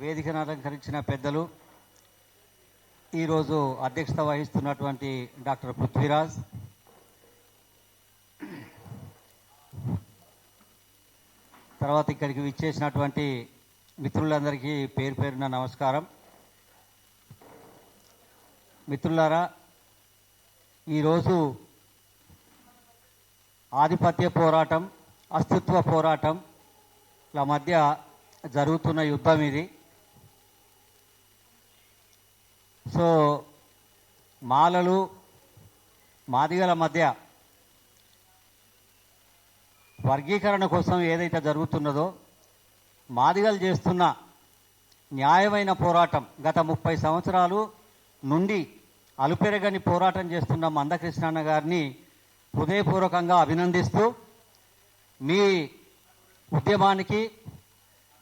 వేదికను అలంకరించిన పెద్దలు ఈరోజు అధ్యక్షత వహిస్తున్నటువంటి డాక్టర్ పృథ్వీరాజ్. తర్వాత ఇక్కడికి విచ్చేసినటువంటి మిత్రులందరికీ పేరు పేరున నమస్కారం. మిత్రులారా ఈరోజు ఆధిపత్య పోరాటం అస్తిత్వ పోరాటంల మధ్య జరుగుతున్న యుద్ధం ఇది. సో మాలలు మాదిగల మధ్య వర్గీకరణ కోసం ఏదైతే జరుగుతున్నదో మాదిగలు చేస్తున్న న్యాయమైన పోరాటం గత ముప్పై సంవత్సరాలు నుండి అలుపెరగని పోరాటం చేస్తున్న మందకృష్ణన్న గారిని హృదయపూర్వకంగా అభినందిస్తూ మీ ఉద్యమానికి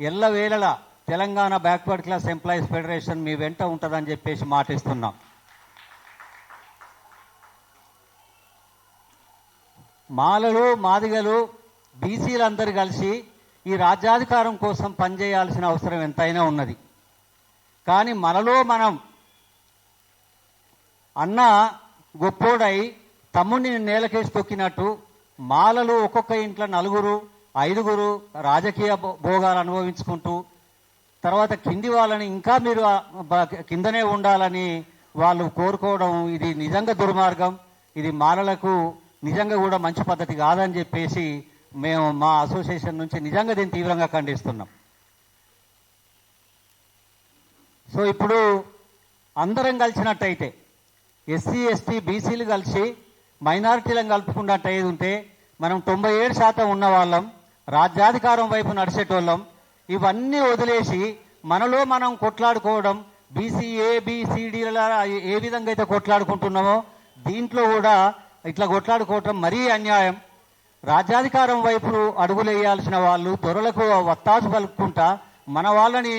ఎల్లవేళలా Telangana backward class employees federation మీ వెంట ఉంటుందని చెప్పేసి మాటిస్తున్నాం. మాలలు మాదిగలు బీసీలందరూ కలిసి ఈ రాజ్యాధికారం కోసం పనిచేయాల్సిన అవసరం ఎంతైనా ఉన్నది. కానీ మనలో మనం అన్న గొప్పోడై తమ్ముడిని నేలకేసి తొక్కినట్టు మాలలు ఒక్కొక్క ఇంట్లో నలుగురు ఐదుగురు రాజకీయ భోగాలు అనుభవించుకుంటూ తర్వాత కింది వాళ్ళని ఇంకా మీరు కిందనే ఉండాలని వాళ్ళు కోరుకోవడం ఇది నిజంగా దుర్మార్గం. ఇది మాలలకు నిజంగా కూడా మంచి పద్ధతి కాదని చెప్పేసి మేము మా అసోసియేషన్ నుంచి నిజంగా దీన్ని తీవ్రంగా ఖండిస్తున్నాం. సో ఇప్పుడు అందరం కలిసినట్టయితే ఎస్సీ ఎస్టీ బీసీలు కలిసి మైనారిటీలను కలుపుకున్నట్టు ఉంటే మనం తొంభై ఏడు శాతం ఉన్న వాళ్ళం రాజ్యాధికారం వైపు నడిచేటోళ్ళం ఇవన్నీ వదిలేసి మనలో మనం కొట్లాడుకోవడం బీసీ ఏబిసిడీల ఏ విధంగా అయితే కొట్లాడుకుంటున్నామో దీంట్లో కూడా ఇట్లా కొట్లాడుకోవటం మరీ అన్యాయం. రాజ్యాధికారం వైపు అడుగులేయాల్సిన వాళ్ళు త్వరలకు వత్తాసు పలుకుంటా మన వాళ్ళని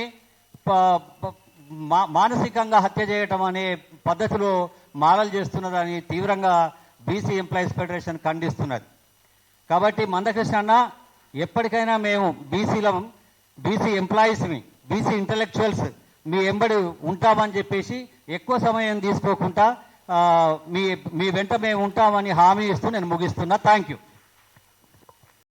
మానసికంగా హత్య చేయటం అనే పద్ధతిలో మాలలు చేస్తున్నదని తీవ్రంగా బీసీ ఎంప్లాయీస్ ఫెడరేషన్ ఖండిస్తున్నది. కాబట్టి మందకృష్ణ అన్న ఎప్పటికైనా మేము బీసీలం బీసీ ఎంప్లాయీస్ని బీసీ ఇంటలెక్చువల్స్ మీ ఎంబడి ఉంటామని చెప్పేసి ఎక్కువ సమయం తీసుకోకుండా మీ మీ వెంట మేము ఉంటామని హామీ ఇస్తూ నేను ముగిస్తున్నా. Thank you